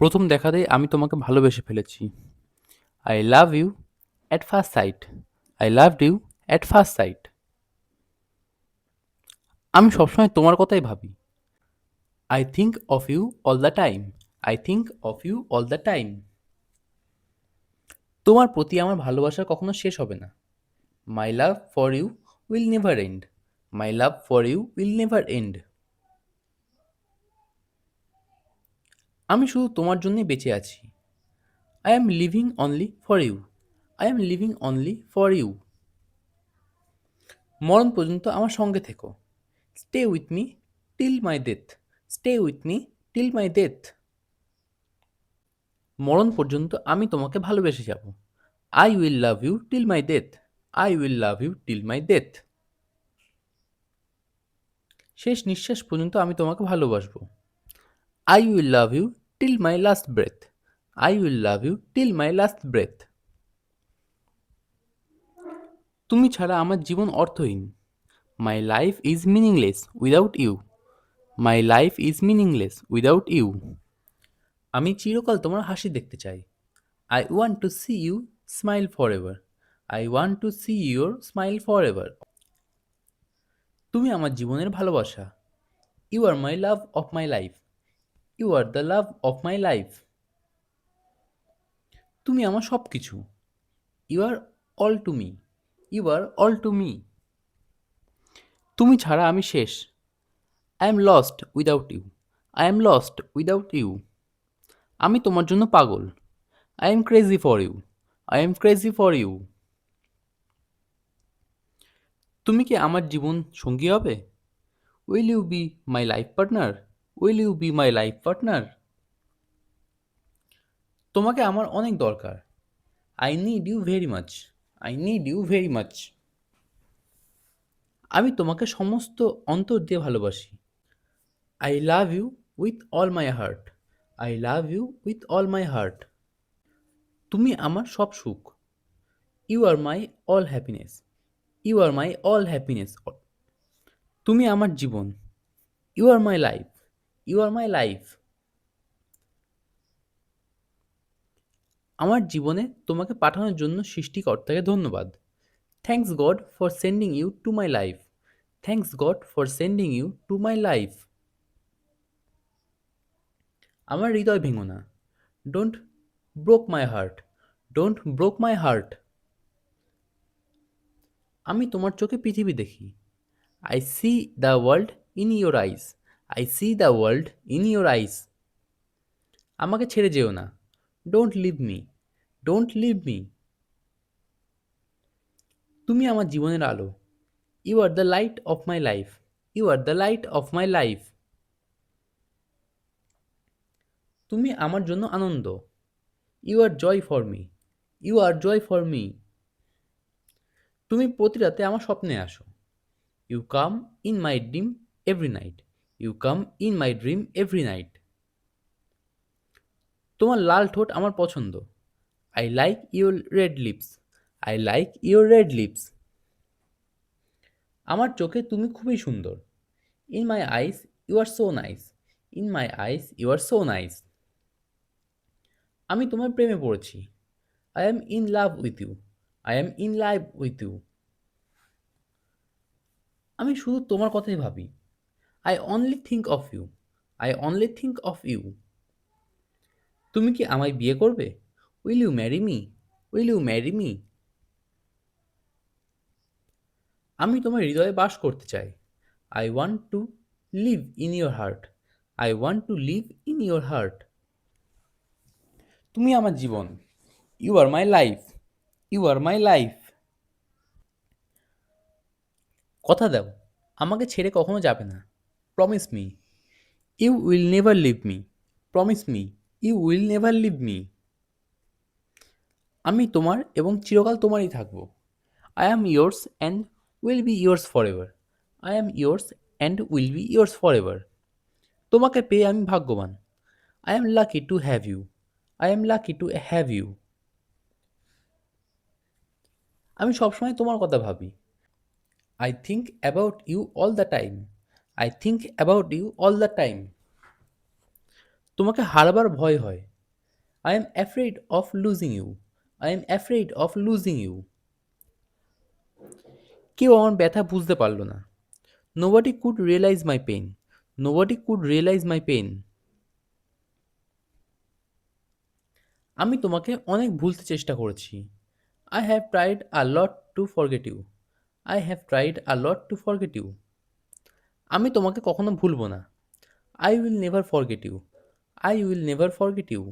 প্রথম দেখাতেই আমি তোমাকে ভালোবেসে ফেলেছি। I love you at first sight I love you at first sight আমি সবসময় তোমার কথাই ভাবি। I think of you all the time I think of you all the time তোমার প্রতি আমার ভালোবাসা কখনো শেষ হবে না। My love for you will never end my love for you will never end আমি শুধু তোমার জন্যই বেঁচে আছি। I am living only for you I am living only for you মরণ পর্যন্ত আমার সঙ্গে থেকো। Stay with me till my death stay with me till my death মরণ পর্যন্ত আমি তোমাকে ভালোবেসে যাব। I will love you till my death I will love you till my death শেষ নিঃশ্বাস পর্যন্ত আমি তোমাকে ভালোবাসবো। I will love you till my last breath I will love you till my last breath তুমি ছাড়া আমার জীবন অর্থহীন। My life is meaningless without you my life is meaningless without you আমি চিরকাল তোমার হাসি দেখতে চাই। I want to see you smile forever I want to see your smile forever তুমি আমার জীবনের ভালোবাসা। You are my love of my life you are the love of my life তুমি আমার সব কিছু you are all to me you are all to me তুমি ছাড়া আমি শেষ। I am lost without you I am lost without you আমি তোমার জন্য পাগল। I am crazy for you I am crazy for you তুমি কি আমার জীবন সঙ্গী হবে? Will you be my life partner will you be my life partner তোমাকে আমার অনেক দরকার। I need you very much I need you very much আমি তোমাকে সমস্ত অন্তর দিয়ে ভালোবাসি। I love you with all my heart I love you with all my heart তুমি আমার সব সুখ। You are my all happiness you are my all happiness তুমি আমার জীবন। You are my life you are my life আমার জীবনে তোমাকে পাঠানোর জন্য সৃষ্টিকর্তাকে ধন্যবাদ। Thanks God for sending you to my life thanks God for sending you to my life আমার হৃদয় ভেঙো না। Don't broke my heart don't broke my heart আমি তোমার চোখে পৃথিবী দেখি। I see the world in your eyes I see the world in your eyes আমাকে ছেড়ে যেও না। Don't leave me don't leave me তুমি আমার জীবনের আলো। You are the light of my life you are the light of my life তুমি আমার জন্য আনন্দ। You are joy for me you are joy for me তুমি প্রতি রাতে আমার স্বপ্নে আসো। You come in my dream every night you come in my dream every night তোমার লাল ঠোঁট আমার পছন্দ। I like your red lips I like your red lips আমার চোখে তুমি খুবই সুন্দর। In my eyes you are so nice in my eyes you are so nice আমি তোমার প্রেমে পড়েছি। I am in love with you I am in love with you আমি শুধু তোমার কথাই ভাবি। I only think of you I only think of you তুমি কি আমায় বিয়ে করবে? Will you marry me will you marry me আমি তোমার হৃদয়ে বাস করতে চাই। I want to live in your heart I want to live in your heart তুমি আমার জীবন। You are my life you are my life কথা দাও। আমাকে ছেড়ে কখনো যাবে না। Promise me you will never leave me promise me you will never leave me আমি তোমার এবং চিরকাল তোমারই থাকব। I am yours and will be yours for ever I am yours and will be yours for ever তোমাকে পেয়ে আমি ভাগ্যবান। I am lucky to have you I am lucky to have you আমি সবসময় তোমার কথা ভাবি। I think about you all the time I think about you all the time তোমাকে হারবার ভয় হয়। I am afraid of losing you I am afraid of losing you কেউ আমার ব্যথা বুঝতে পারল না। No nobody could realise my pain nobody could realise my pain আমি তোমাকে অনেক ভুলতে চেষ্টা করেছি। I have tried a lot to forget you I have tried a lot to forget you আমি তোমাকে কখনো ভুলবো না। I will never forget you I will never forget you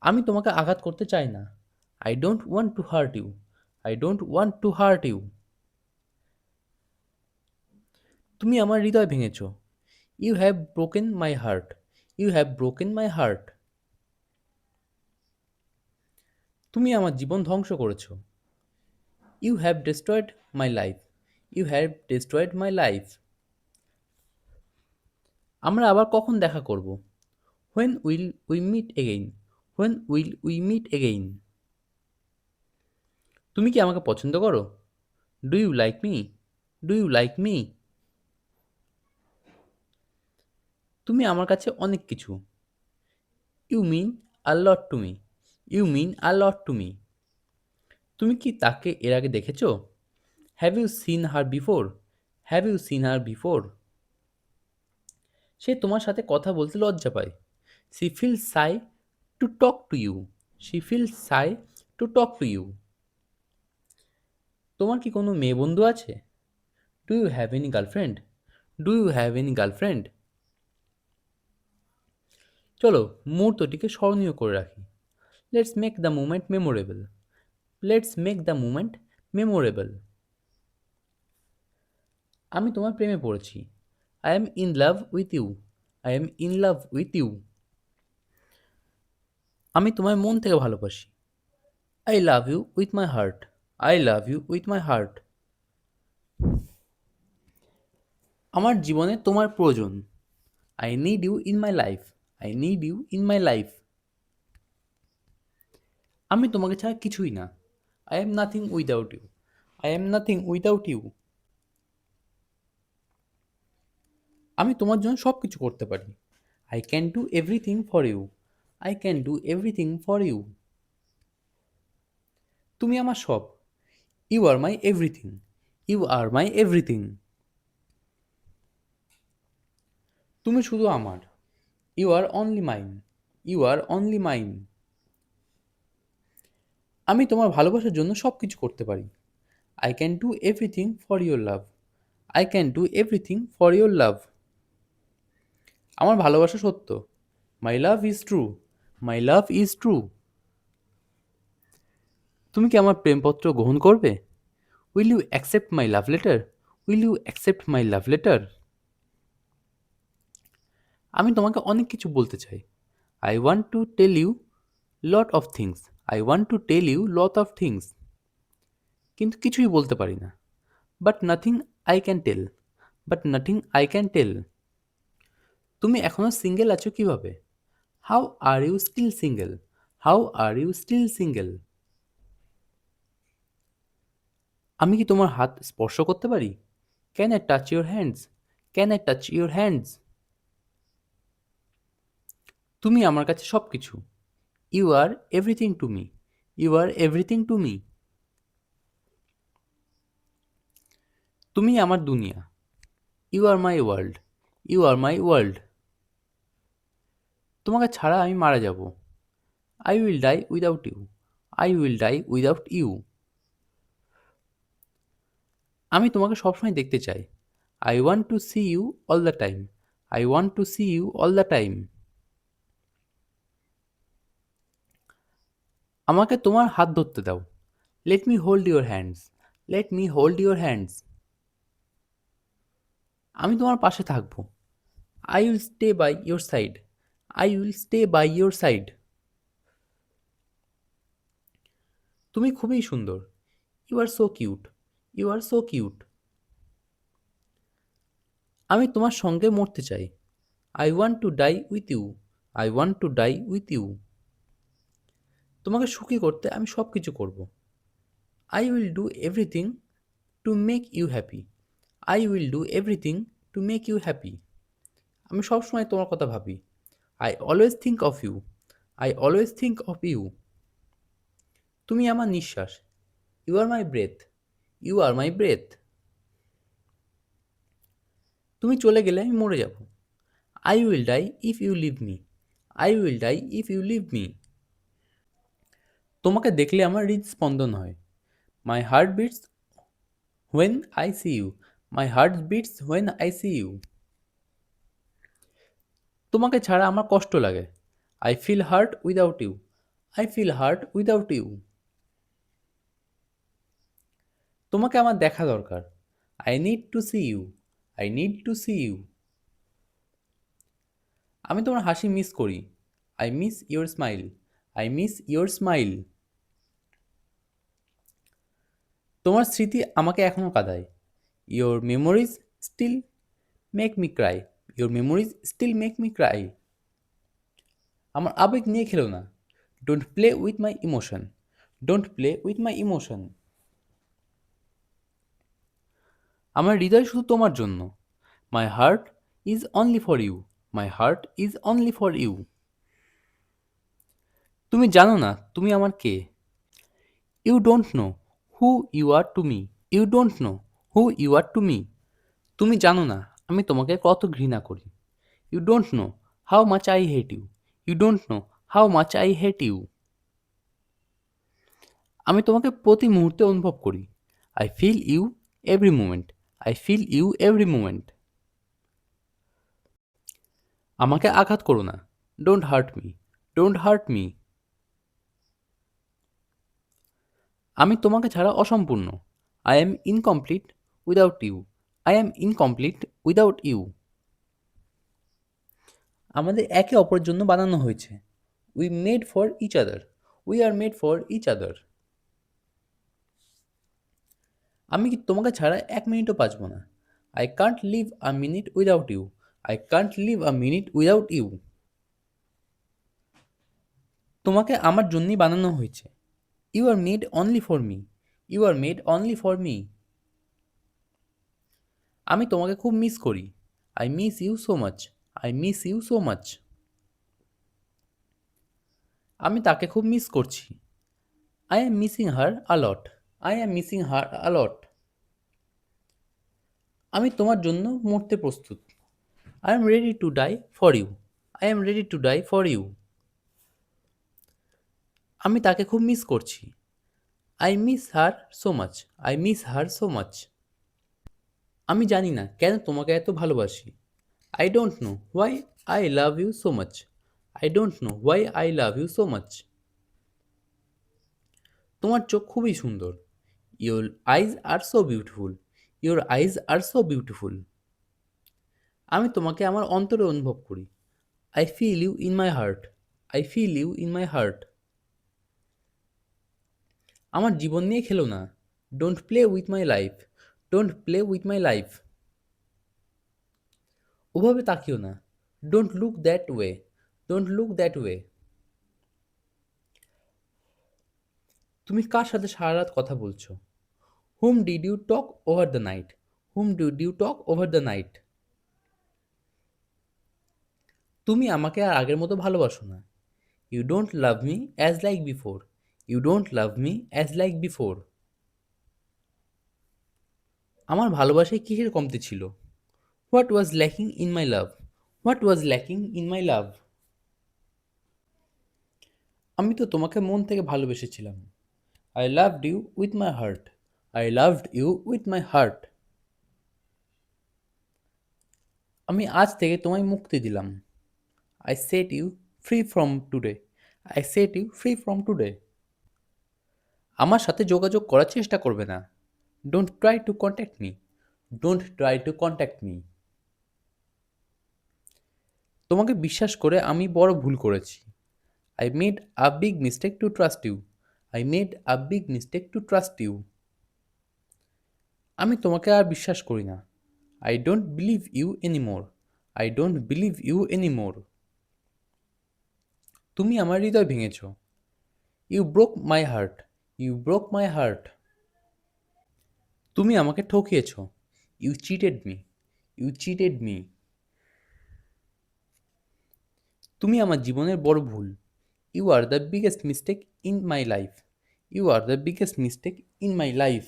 আমি তোমাকে আঘাত করতে চাই না। I don't want to hurt you I don't want to hurt you তুমি আমার হৃদয় ভেঙেছ। You have broken my heart you have broken my heart তুমি আমার জীবন ধ্বংস করেছ। You have destroyed my life you have destroyed my life আমরা আবার কখন দেখা করব? When will we meet again when will we meet again তুমি কি আমাকে পছন্দ করো? Do you like me do you like me তুমি আমার কাছে অনেক কিছু। You mean a lot to me you mean a lot to me তুমি কি তাকে এর আগে দেখেছ? Have you seen her before have you seen her before সে তোমার সাথে কথা বলতে লজ্জা পায়। She feel shy to talk to you she feel shy to talk to you তোমার কি কোনো মেয়ে বন্ধু আছে? Do you have any girlfriend do you have any girlfriend চলো, মুহূর্তটিকে স্মরণীয় করে রাখি। Let's make the moment memorable let's make the moment memorable আমি তোমার প্রেমে পড়েছি। I am in love with you I am in love with you আমি তোমায় মন থেকে ভালোবাসি। I love you with my heart I love you with my heart আমার জীবনে তোমার প্রয়োজন। I need you in my life I need you in my life আমি তোমাকে ছাড়া কিছুই না। I am nothing without you I am nothing without you আমি তোমার জন্য সব কিছু করতে পারি। I can do everything for you I can do everything for you তুমি আমার সব। You are my everything you are my everything তুমি শুধু আমার। You are only mine you are only mine আমি তোমার ভালোবাসার জন্য সব কিছু করতে পারি। I can do everything for your love I can do everything for your love আমার ভালোবাসা সত্য। My love is true my love is true তুমি কি আমার প্রেমপত্র গ্রহণ করবে? Will you accept my love letter will you accept my love letter আমি তোমাকে অনেক কিছু বলতে চাই। I want to tell you lot of things I want to tell you lot of things কিন্তু কিছুই বলতে পারি না। But nothing I can tell but nothing I can tell তুমি এখনও সিঙ্গেল আছো কীভাবে? How are you still single how are you still single আমি কি তোমার হাত স্পর্শ করতে পারি? Can I touch your hands can I touch your hands তুমি আমার কাছে সব কিছু you are everything to me you are everything to me তুমি আমার দুনিয়া। You are my world you are my world তোমাকে ছাড়া আমি মারা যাব। I will die without you I will die without you আমি তোমাকে সবসময় দেখতে চাই। I want to see you all the time I want to see you all the time আমাকে তোমার হাত ধরতে দাও। Let me hold your hands let me hold your hands আমি তোমার পাশে থাকব। I will stay by your side I will stay by your side তুমি খুবই সুন্দর। You are so cute you are so cute আমি তোমার সঙ্গে মরতে চাই। I want to die with you I want to die with you তোমাকে সুখী করতে আমি সব কিছু করব। I will do everything to make you happy I will do everything to make you happy আমি সবসময় তোমার কথা ভাবি। I always think of you I always think of you তুমি আমার নিঃশ্বাস। You are my breath you are my breath তুমি চলে গেলে আমি মরে যাব। I will die if you leave me I will die if you leave me তোমাকে দেখলে আমার হৃদস্পন্দন হয়। My heart beats when I see you my heart beats when I see you তোমাকে ছাড়া আমার কষ্ট লাগে। I feel hurt without you I feel hurt without you তোমাকে আমার দেখা দরকার। I need to see you I need to see you আমি তোমার হাসি মিস করি। I miss your smile I miss your smile তোমার স্মৃতি আমাকে এখনও কাঁদায়। Your memories still make me cry your memories still make me cry আমার আবেগ নিয়ে খেলো না। Don't play with my emotion don't play with my emotion আমার হৃদয় শুধু তোমার জন্য। My heart is only for you my heart is only for you তুমি জানো না, তুমি আমার কে? You don't know who you are to me you don't know who you are to me তুমি জানো না আমি তোমাকে কত ঘৃণা করি। You don't know how much I hate you you don't know how much I hate you আমি তোমাকে প্রতি মুহূর্তে অনুভব করি। I feel you every moment I feel you every moment আমাকে আঘাত করো না। Don't hurt me don't hurt me আমি তোমাকে ছাড়া অসম্পূর্ণ। I am incomplete without you I am incomplete without you আমাদের একে অপরের জন্য বানানো হয়েছে। We made for each other we are made for each other আমি কি তোমাকে ছাড়া এক মিনিটও বাঁচব না? I can't live a minute without you I can't live a minute without you তোমাকে আমার জন্যই বানানো হয়েছে। You are made only for me you are made only for me আমি তোমাকে খুব মিস করি। I miss you so much I miss you so much আমি তাকে খুব মিস করছি। I am missing her a lot I am missing her a lot আমি তোমার জন্য মরতে প্রস্তুত। I am ready to die for you I am ready to die for you আমি তাকে খুব মিস করছি। I miss her so much I miss her so much আমি জানি না কেন তোমাকে এত ভালোবাসি। I don't know why I love you so much I don't know why I love you so much তোমার চোখ খুবই সুন্দর। Your eyes are so beautiful your eyes are so beautiful আমি তোমাকে আমার অন্তরে অনুভব করি। I feel you in my heart I feel you in my heart আমার জীবন নিয়ে খেলো না। Don't play with my life don't play with my life ওভাবে তাকিও না। Don't look that way don't look that way তুমি কার সাথে সারা রাত কথা বলছো? Whom did you talk over the night whom did you talk over the night তুমি আমাকে আর আগের মতো ভালোবাসো না। You don't love me as like before you don't love me as like before আমার ভালোবাসায় কিসের কমতি ছিল? What was lacking in my love what was lacking in my love আমি তো তোমাকে মন থেকে ভালোবেসেছিলাম। I loved you with my heart I loved you with my heart আমি আজ থেকে তোমায় মুক্তি দিলাম। I set you free from today I set you free from today আমার সাথে যোগাযোগ করার চেষ্টা করবে না। Don't try to contact me don't try to contact me তোমাকে বিশ্বাস করে আমি বড় ভুল করেছি। I made a big mistake to trust you I made a big mistake to trust you আমি তোমাকে আর বিশ্বাস করি না। I don't believe you anymore I don't believe you anymore তুমি আমার হৃদয় ভেঙেছ। You broke my heart you broke my heart তুমি আমাকে ঠকিয়েছ। You cheated me you cheated me তুমি আমার জীবনের বড় ভুল। You are the biggest mistake in my life you are the biggest mistake in my life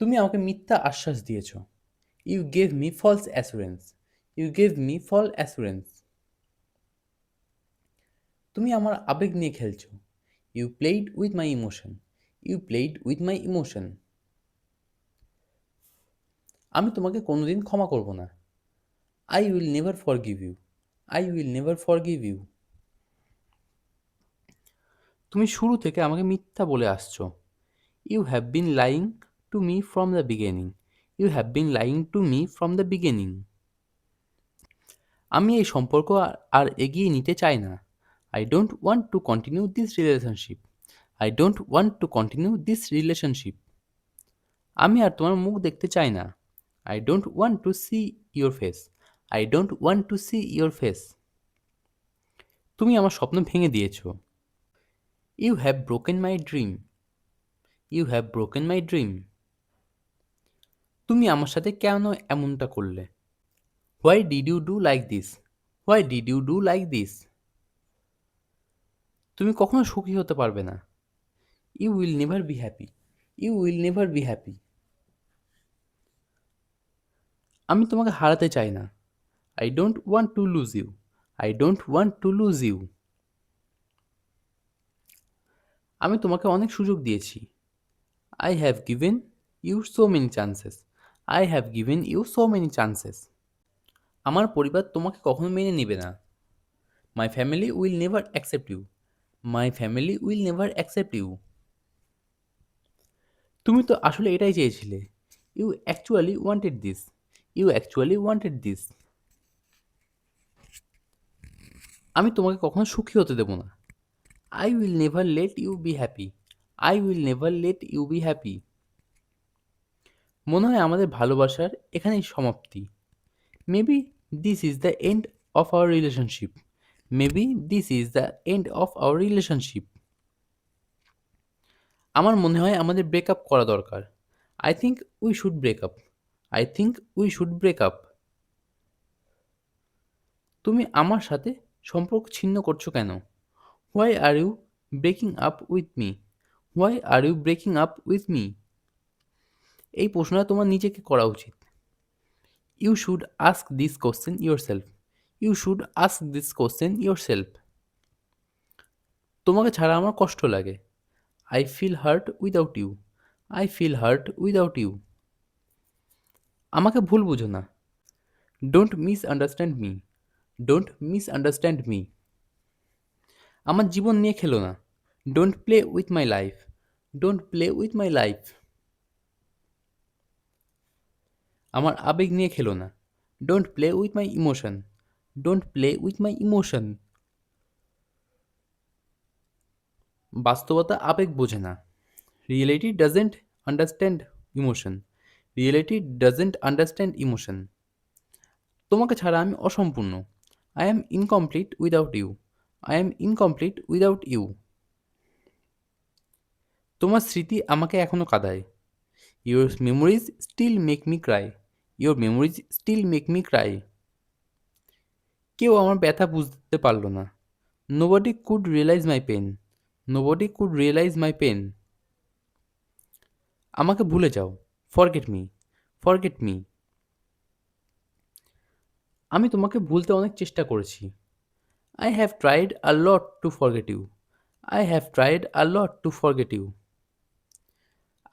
তুমি আমাকে মিথ্যা আশ্বাস দিয়েছ। You gave me false assurance you gave me false assurance তুমি আমার আবেগ নিয়ে খেলছো। You played with my emotion you played with my emotion আমি তোমাকে কোনোদিন ক্ষমা করব না। I will never forgive you I will never forgive you তুমি শুরু থেকে আমাকে মিথ্যা বলে আসছো। You have been lying to me from the beginning you have been lying to me from the beginning আমি এই সম্পর্ক আর- এগিয়ে নিতে চাই না। I don't want to continue this relationship I don't want to continue this relationship আমি আর তোমার মুখ দেখতে চাই না। I don't want to see your face I don't want to see your face তুমি আমার স্বপ্ন ভেঙে দিয়েছ। You have broken my dream you have broken my dream তুমি আমার সাথে কেন এমনটা করলে? Why did you do like this why did you do like this তুমি কখনো সুখী হতে পারবে না। You will never be happy you will never be happy আমি তোমাকে হারাতে চাই না। I don't want to lose you I don't want to lose you আমি তোমাকে অনেক সুযোগ দিয়েছি। I have given you so many chances I have given you so many chances আমার পরিবার তোমাকে কখনো মেনে নেবে না। My family will never accept you my family will never accept you তুমি তো আসলে এটাই চেয়েছিলে। You actually wanted this you actually wanted this আমি তোমাকে কখনো সুখী হতে দেবো না। I will never let you be happy I will never let you be happy মনে হয় আমাদের ভালোবাসার এখানেই সমাপ্তি। Maybe this is the end of our relationship maybe this is the end of our relationship আমার মনে হয় আমাদের ব্রেকআপ করা দরকার। I think we should break up I think we should break up তুমি আমার সাথে সম্পর্ক ছিন্ন করছ কেন? Why are you breaking up with me why are you breaking up with me এই প্রশ্নটা তোমার নিজেকে করা উচিত। You should ask this question yourself you should ask this question yourself তোমাকে ছাড়া আমার কষ্ট লাগে। I feel hurt without you I feel hurt without you আমাকে ভুল বুঝো না। Don't misunderstand me don't misunderstand me আমার জীবন নিয়ে খেলো না। Don't play with my life don't play with my life আমার আবেগ নিয়ে খেলো না। Don't play with my emotion don't play with my emotion বাস্তবতা আবেগ বোঝে না। Reality doesn't understand emotion reality doesn't understand emotion তোমাকে ছাড়া আমি অসম্পূর্ণ। I am incomplete without you I am incomplete without you তোমার স্মৃতি আমাকে এখনও কাঁদায়। Your memories still make me cry your memories still make me cry কেউ আমার ব্যথা বুঝতে পারল না। No nobody could realize my pain no nobody could realize my pain আমাকে ভুলে যাও। ফরগেট মি ফরগেট মি আমি তোমাকে ভুলতে অনেক চেষ্টা করেছি। I have tried a lot to forget you I have tried a lot to forget you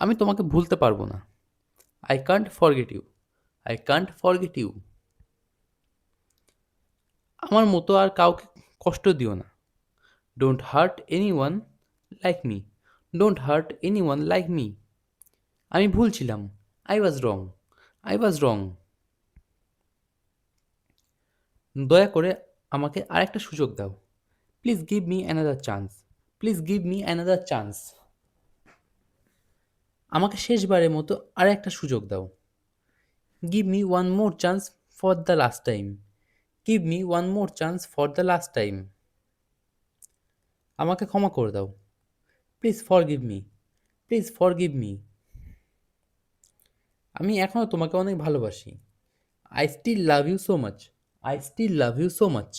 আমি তোমাকে ভুলতে পারব না। I can't forget you I can't forget you আমার মতো আর কাউকে কষ্ট দিও না। Don't hurt anyone like me don't hurt anyone like me আমি ভুল ছিলাম। I was wrong I was রং দয়া করে আমাকে আরেকটা সুযোগ দাও। Please give me another chance please give me another chance আমাকে শেষবারের মতো আর একটা সুযোগ দাও। Give me one more chance for the last time give me one more chance for the last time আমাকে ক্ষমা করে দাও। Please forgive me please forgive me আমি এখনও তোমাকে অনেক ভালোবাসি। I still love you so much I still love you so much